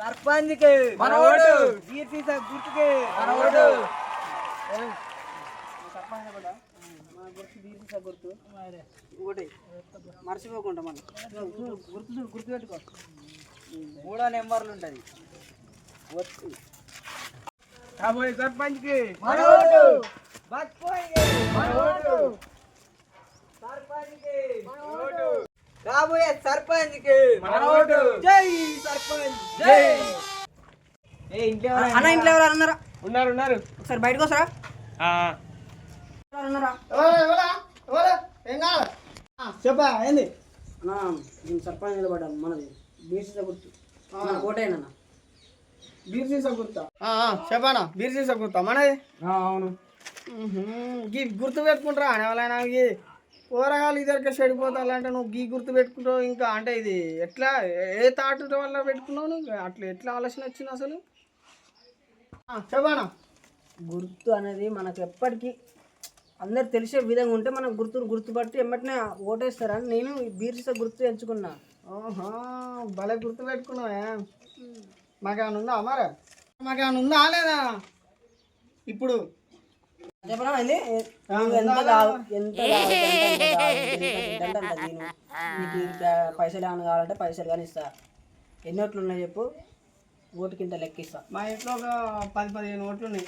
సర్పంచ్కి మన ఓటు. కీర్తి సార్ గుర్తుకి. సర్పంచ్ కూడా గుర్తు కీర్తి సార్ గుర్తు. ఒకటి మర్చిపోకుండా మనం గుర్తు చూడు, గుర్తు పెట్టుకో. మూడో నెంబర్లు ఉంటుంది. ఒత్తు. కాబోయే సర్పంచ్కి సర్పంచ్కి సర్పంచ్కి మన ఓటు. జై సర్పంచ్ జై. ఏ ఇంట్లో అన్న ఇంట్లో ఎవరు ఉన్నారా? ఉన్నారు ఉన్నారు. ఒకసారి బయటకు వస్తారా? చెప్పా ఏంది? అన్నా నేను సర్పంచ్ నిలబడ్డాను మనది. బీసీ గుర్తు బీర్ సీసా గుర్తా చెప్పానా బీర్ సీసా గుర్తా మనది? అవును. గీ గుర్తు పెట్టుకుంటారా అని ఎవరైనా ఈ కూరగాయలు ఇద్దరికి చెడిపోతాలంటే నువ్వు గీ గుర్తు పెట్టుకుంటావు ఇంకా అంటే ఇది ఎట్లా? ఏ తాటు వల్ల పెట్టుకున్నావు నువ్వు? అట్లా ఎట్లా ఆలోచన వచ్చింది అసలు? ఆ, చెప్పానా? గుర్తు అనేది మనకు ఎప్పటికీ అందరు తెలిసే విధంగా ఉంటే మనం గుర్తును గుర్తుపట్టి ఎమ్మటనే ఓటేస్తారని నేను ఈ బీర్సీసా గుర్తు ఎంచుకున్నా. ఆహా భలే గుర్తు పెట్టుకున్నావే. మాకేమైనా ఉందా మరి? మాకేమైనా ఉందా లేదా? ఇప్పుడు పైసలు ఏమైనా కావాలంటే పైసలు కానీ ఇస్తా. ఎన్ని ఓట్లు ఉన్నాయి చెప్పు? ఓటుకి ఇంత లెక్కిస్తా మా ఇంట్లో ఒక పది పదిహేను ఓట్లు ఉన్నాయి.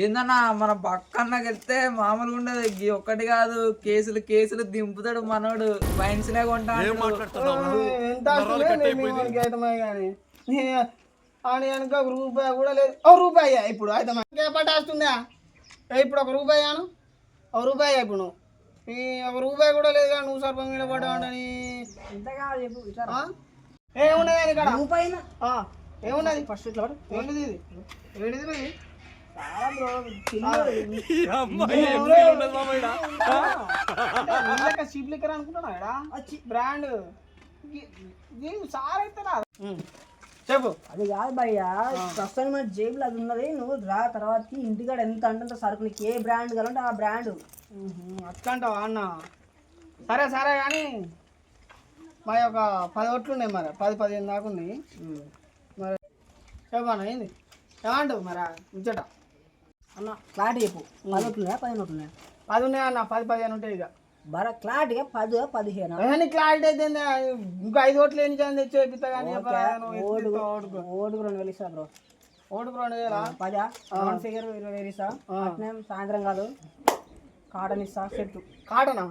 ఏందన్నా మన పక్కన్నకి వెళ్తే మామూలుగా ఉండదు. ఒక్కటి కాదు కేసులు కేసులు దింపుతాడు మనోడు. అవుతమే కానీ. అని కనుక ఒక రూపాయి కూడా లేదు. ఒక రూపాయి ఇప్పుడు అయితే పట్ట వస్తుందా? ఇప్పుడు ఒక రూపాయి అను ఒక రూపాయి ఇప్పుడు. నువ్వు ఈ ఒక రూపాయి కూడా లేదు కానీ నువ్వు సర్పంచ్ మీద పడ్డావని ఏమున్నది అని ఇక్కడ? రూపాయి ఆ, ఏమున్నది? ఫస్ట్ ఇట్లా. ఏంటిది ఇది? ఏంటిది. ఇందాక చీప్ లిక్కర్ అనుకుంటున్నా. బ్రాండ్. సార్ అయితే రాదు. చెప్పు. అది కాదు భయ్యా ప్రస్తుతానికి మన జేబులో అది ఉన్నది. నువ్వు రా తర్వాతకి ఇంటికాడ ఎంత అంటే సరుకు నీకు ఏ బ్రాండ్ కావాలంటే ఆ బ్రాండ్ అట్లంటావా అన్న? సరే సరే కానీ మా యొక్క పది ఓట్లు ఉన్నాయి మరి. పది పదిహేను దాకా ఉన్నాయి మరి చెప్పాను ఏంది? ఏమంటావు మరి ముచ్చట? అన్న క్లారిటీ చెప్పు. పది నోట్లున్నాయా పది నోట్లున్నాయా పది ఉన్నాయి అన్న? పది పదిహేను ఉంటాయి ఇక. బర క్లారిటీగా పది పదిహేను. క్లారిటీ అయితే? ఇంకా ఐదు ఓట్లు ఎన్ని కానీ ఓటుకు ఎత్తుకో, ఓటుకు ఓటుకు రెండు వేలు ఇస్తా బ్రో. ఓటుకు రెండు వేలా? పదా. ఫిగర్ ఇరవై వేలు ఇస్తా. సాయంత్రం కాదు. కాటన్ ఇస్తా సెట్. కాటనా?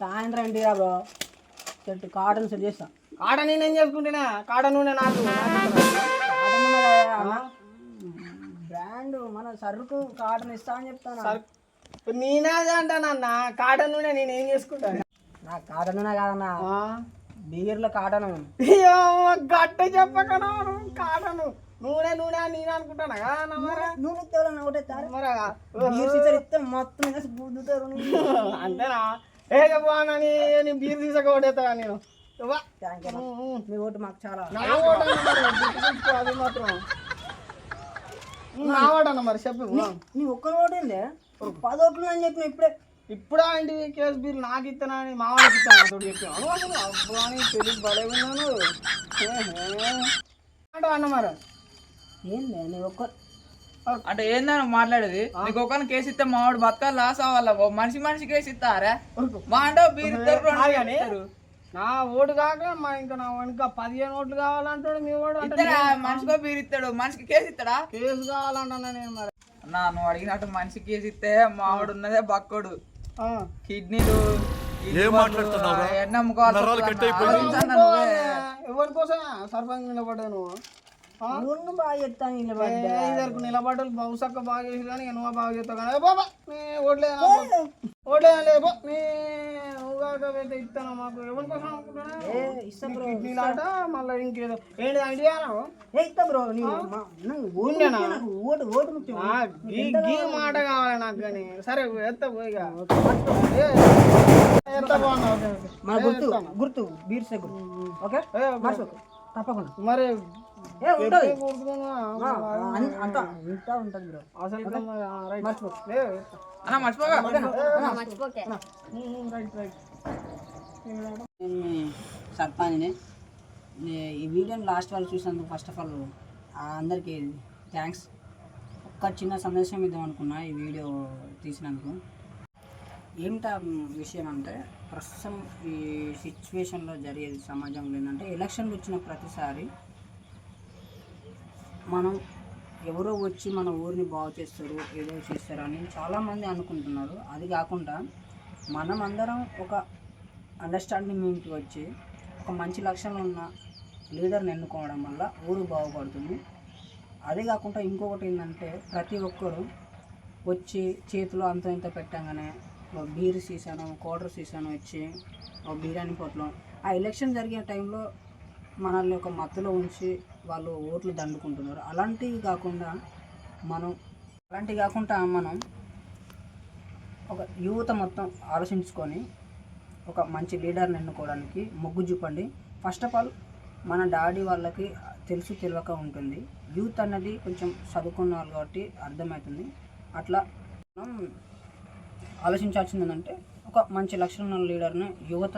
సాయంత్రం ఇంటిరా బ్రో? సెట్ కాటన్ సెట్ చేస్తా. కాట నేనేం చేసుకుంటున్నా? కాట నూనె నాకు. కాటన్ బ్రాండ్ మన సరుకు కాటన్ ఇస్తా అని చెప్తాను? నేనే అదే అంటానన్న కాట నూనె నేనేం చేసుకుంటాను నా కాటన్ కాదన్నా. బీర్లో కాటన్. గట్ట చెప్పకనా కాటను. నూనె నూనె నేను అనుకుంటాను? కదా నువ్వు ఎవరన్నా ఒకటే తారు. మరి? బీర్ సీసాలు ఇస్తే మొత్తం ఇంకా బుద్దుతారు అంతేనా? ఏ చెప్పానని నేను బీర్ తీసక ఓడేస్తా నేను. మీ ఓటు మాకు చాలా. నా ఓటు అది మాత్రం. నా ఓటు అన్న మరి చెప్పు నీ ఒక్క ఓటు ఏందే? పది ఓట్లు అని చెప్పిన ఇప్పుడే ఇప్పుడు ఏంటి కేసు బీర్ నాకు ఇస్తానా అని మా వాళ్ళకి ఇస్తాను తోడు చెప్పాను? అబ్బా అని తెలియదు బలే ఉన్నాను. అంటావు అన్న మరి? ఏందే నీ ఒక్క అంటే ఏందని మాట్లాడేది? నీకు ఒకరిని కేసు ఇస్తే మావాడు బతకాలి లాస్ అవ్వాల? మనిషి మనిషి కేసు ఇస్తారా? మా అంటే బీర్ ఇద్దరు. నా ఓటు కాక మా ఇంకా నా ఇంకా పదిహేను ఓట్లు కావాలంటాడు మీ ఓడు అంటే ఇస్తాడా మనిషికో బీర్ ఇస్తాడు మనిషికి కేసు ఇస్తాడా కేసు కావాలంటున్నా నేను మరి. అన్నా నువ్వు అడిగినట్టు మనిషి కేసు ఇస్తే మావాడు ఉన్నదే బక్కోడు. ఆ. కిడ్నీలు అమ్ముకోవాలి ఎవరి కోసం సర్పంచ్ నిలబడ్డా నువ్వు? నువ్వు బాగా చెప్తాను నిలబడ్డా. ఏ ఇద్దరికి నిలబడ్డలు బహుశక్క బాగా చేసి కానీ నువ్వు బాగా చేస్తావు కానీ బాబా నీ ఓట్లేదు ఓట్లేదు నీ నువ్వుగాక అయితే ఇస్తాను మాకు. ఎవరి కోసం అనుకుంటున్నా బ్రో కిడ్నీలాట మళ్ళీ ఇంకేదో. ఏంటి ఐడియా ఇస్తా బ్రో మా- ఓటు ఓటు ముఖ్యం. గీ మాట కావాలి నాకు కానీ. సరే ఎత్త పోయిగా. మన గుర్తు గుర్తు బీర్ సే గుర్తు ఓకే? తప్పకుండా. మరి ఏ ఉంటది. కూర్చున్నా ఆ, అన్- అంతా. అంతా ఉంటుంది బ్రో. అసలు రైట్. మర్చిపో. లే. అన్న మర్చిపోగా ఉమ్, రైట్ రైట్. సర్పంచ్ని నే- ఈ వీడియోని లాస్ట్ వాళ్ళు చూసినందుకు ఫస్ట్ ఆఫ్ ఆల్ అందరికీ థ్యాంక్స్ ఒక్క చిన్న సందేశం ఇద్దాం అనుకున్నా ఈ వీడియో తీసినందుకు. ఏమిటా విషయం అంటే ప్రస్తుతం ఈ సిచ్యువేషన్లో జరిగేది సమాజంలో ఏంటంటే ఎలక్షన్లు వచ్చిన ప్రతిసారి మనం ఎవరో వచ్చి మన ఊరిని బాగు చేస్తారు ఏదో చేస్తారు అని చాలామంది అనుకుంటున్నారు. అది కాకుండా మనం అందరం ఒక అండర్స్టాండింగ్ వచ్చి ఒక మంచి లక్ష్యం ఉన్న లీడర్ని ఎన్నుకోవడం వల్ల ఊరు బాగుపడుతుంది. అదే కాకుండా ఇంకొకటి ఏంటంటే ప్రతి ఒక్కరు వచ్చి చేతిలో అంత ఇంత పెట్టగానే ఒక బీర్ సీసాను క్వార్టర్ సీసాను వచ్చి ఒక బిర్యానీ పొట్లం ఆ ఎలక్షన్ జరిగే టైంలో మనల్ని ఒక మత్తులో ఉంచి వాళ్ళు ఓట్లు దండుకుంటున్నారు. అలాంటివి కాకుండా మనం అలాంటివి కాకుండా మనం ఒక యువత మొత్తం ఆలోచించుకొని ఒక మంచి లీడర్ని ఎన్నుకోవడానికి మొగ్గు చూపండి. ఫస్ట్ ఆఫ్ ఆల్ మన డాడీ వాళ్ళకి తెలుసు తెలియక ఉంటుంది. యూత్ అన్నది కొంచెం చదువుకున్న వాళ్ళు కాబట్టి అర్థమవుతుంది. అట్లా మనం ఆలోచించాల్సింది ఏంటంటే ఒక మంచి లక్షణం ఉన్న లీడర్ని యువత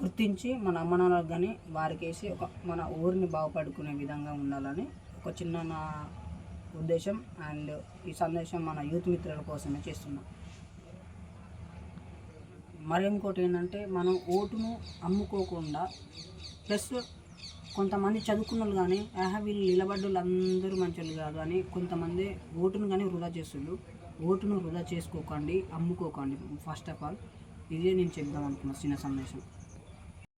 గుర్తించి మన అమ్మ నాన్నలకు కానీ వారికేసి ఒక మన ఊరిని బాగుపడుకునే విధంగా ఉండాలని ఒక చిన్న నా ఉద్దేశం అండ్ ఈ సందేశం మన యూత్ మిత్రుల కోసమే చేస్తున్నాం. మరి ఇంకోటి ఏంటంటే మనం ఓటును అమ్ముకోకుండా ప్లస్ కొంతమంది చదువుకున్నారు కానీ ఆహా వీళ్ళు నిలబడ్డోళ్ళు అందరూ మంచోళ్ళు కాదు అని కొంతమంది ఓటును కానీ వృధా చేస్తుండ్రు ఓటును వృధా చేసుకోకండి అమ్ముకోకండి. ఫస్ట్ ఆఫ్ ఆల్ ఇదే నేను చెప్దాం అనుకున్న చిన్న సందేశం.